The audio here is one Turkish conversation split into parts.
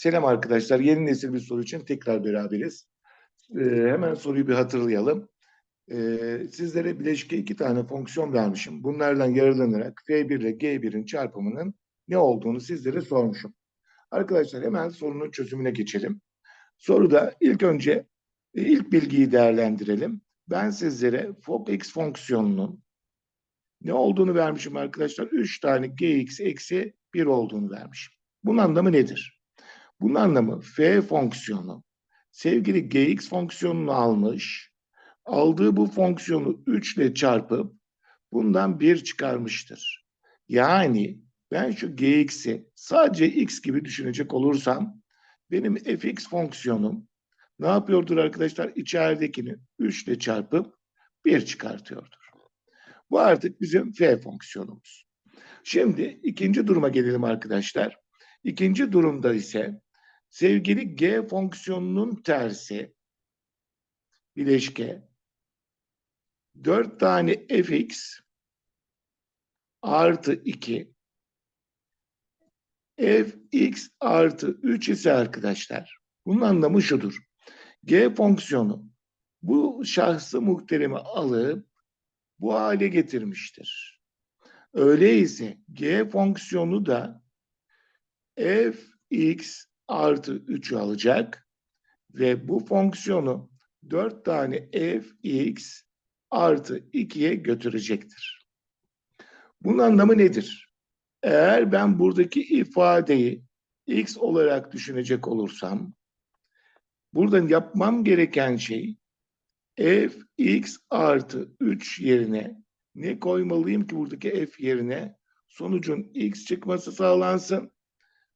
Selam arkadaşlar. Yeni nesil bir soru için tekrar beraberiz. Ee, hemen soruyu bir hatırlayalım. Ee, sizlere bileşike iki tane fonksiyon vermişim. Bunlardan yararlanarak F1 ile G1'in çarpımının ne olduğunu sizlere sormuşum. Arkadaşlar hemen sorunun çözümüne geçelim. Soruda ilk önce e, ilk bilgiyi değerlendirelim. Ben sizlere fx fonksiyonunun ne olduğunu vermişim arkadaşlar. 3 tane gx eksi 1 olduğunu vermişim. Bunun anlamı nedir? Bunun anlamı f fonksiyonu sevgili gx fonksiyonunu almış, aldığı bu fonksiyonu 3 ile çarpıp bundan 1 çıkarmıştır. Yani ben şu gx'i sadece x gibi düşünecek olursam benim fx fonksiyonum ne yapıyordur arkadaşlar? İçeridekini 3 ile çarpıp 1 çıkartıyordur. Bu artık bizim f fonksiyonumuz. Şimdi ikinci duruma gelelim arkadaşlar. İkinci durumda ise sevgili g fonksiyonunun tersi bileşke 4 tane fx artı 2 fx artı 3 ise arkadaşlar bunun anlamı şudur. G fonksiyonu bu şahsı muhteremi alıp bu hale getirmiştir. Öyleyse g fonksiyonu da fx artı 3'ü alacak ve bu fonksiyonu 4 tane fx artı 2'ye götürecektir. Bunun anlamı nedir? Eğer ben buradaki ifadeyi x olarak düşünecek olursam buradan yapmam gereken şey fx artı 3 yerine ne koymalıyım ki buradaki f yerine sonucun x çıkması sağlansın.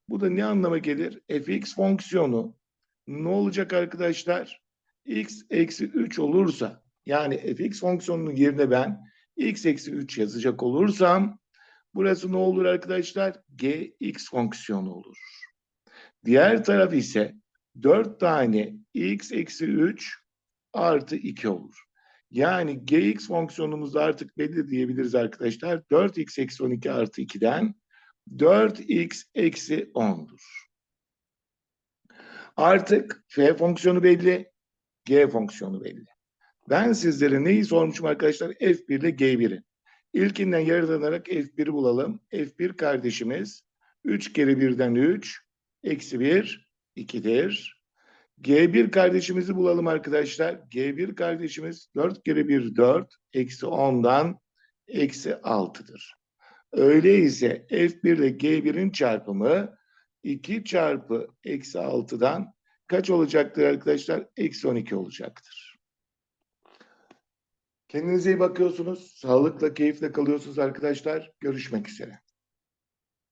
Bu da ne anlama gelir? fx fonksiyonu ne olacak arkadaşlar? x eksi 3 olursa yani fx fonksiyonunun yerine ben x eksi 3 yazacak olursam burası ne olur arkadaşlar? gx fonksiyonu olur. Diğer taraf ise 4 tane x eksi 3 artı 2 olur. Yani gx fonksiyonumuz artık belli diyebiliriz arkadaşlar. 4x eksi 12 artı 2'den 4x eksi 10'dur. Artık f fonksiyonu belli, g fonksiyonu belli. Ben sizlere neyi sormuşum arkadaşlar? F1 ile G1'i. İlkinden yararlanarak F1'i bulalım. F1 kardeşimiz 3 kere 1'den 3, eksi 1, 2'dir. G1 kardeşimizi bulalım arkadaşlar. G1 kardeşimiz 4 kere 1 4 eksi 10'dan eksi 6'dır. Öyleyse F1 ile G1'in çarpımı 2 çarpı eksi 6'dan kaç olacaktır arkadaşlar? Eksi 12 olacaktır. Kendinize iyi bakıyorsunuz. Sağlıkla, keyifle kalıyorsunuz arkadaşlar. Görüşmek üzere.